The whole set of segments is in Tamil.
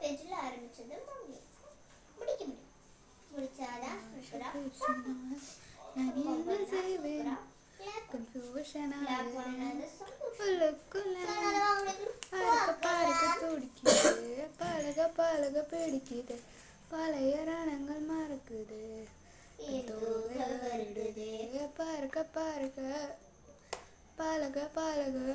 பேஜில் ஆரம்பித்தது முடிக்க முடியும். முடிச்சாதான் பழக பழக பிடிக்குது. பழைய ரணங்கள் மறக்குது. பறக்க பறக்க பழக பழக.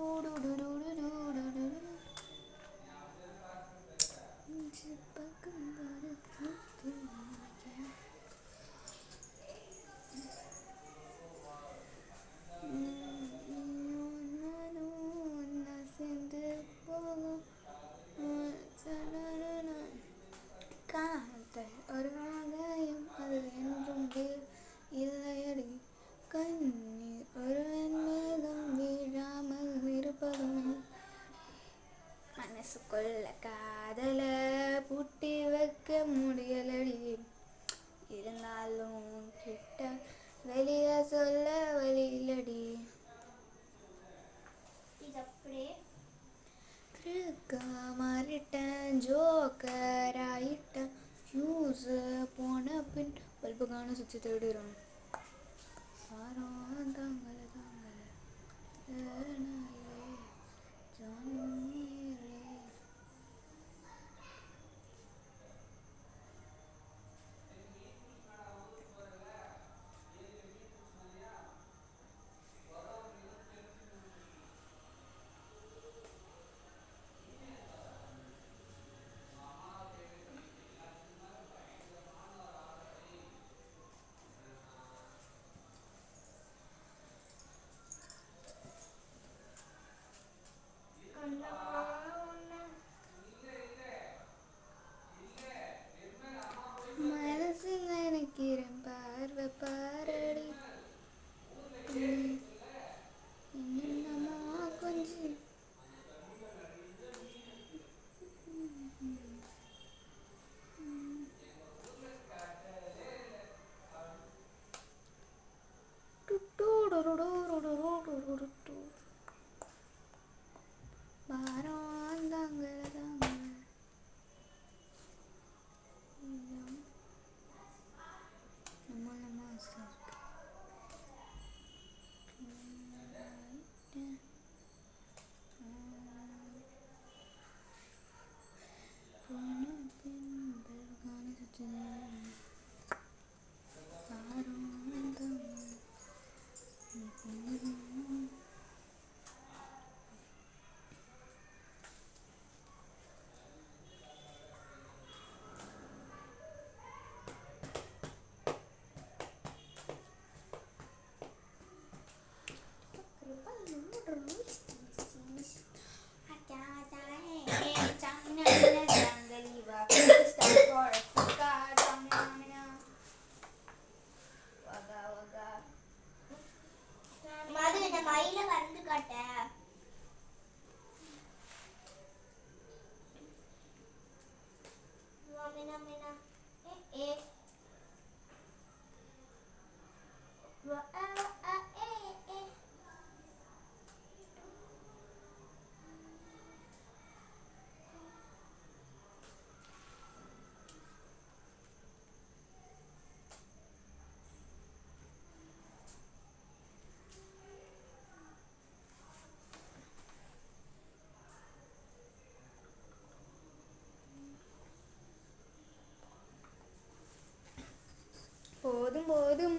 முடியலடி இருந்தாலும் கிட்ட வெளிய சொல்ல வழி இல்லடி. கிறுக்கா மாறிட்டேன் ஜோக்கர் ஆயிட்டேன். ஃபியூஸ் போன பின் பல்பு காண சுற்றி தேடுறோம். சாரம் தாங்கல தாங்கல. ஏறனாயிலே, அவரோட えー Cái.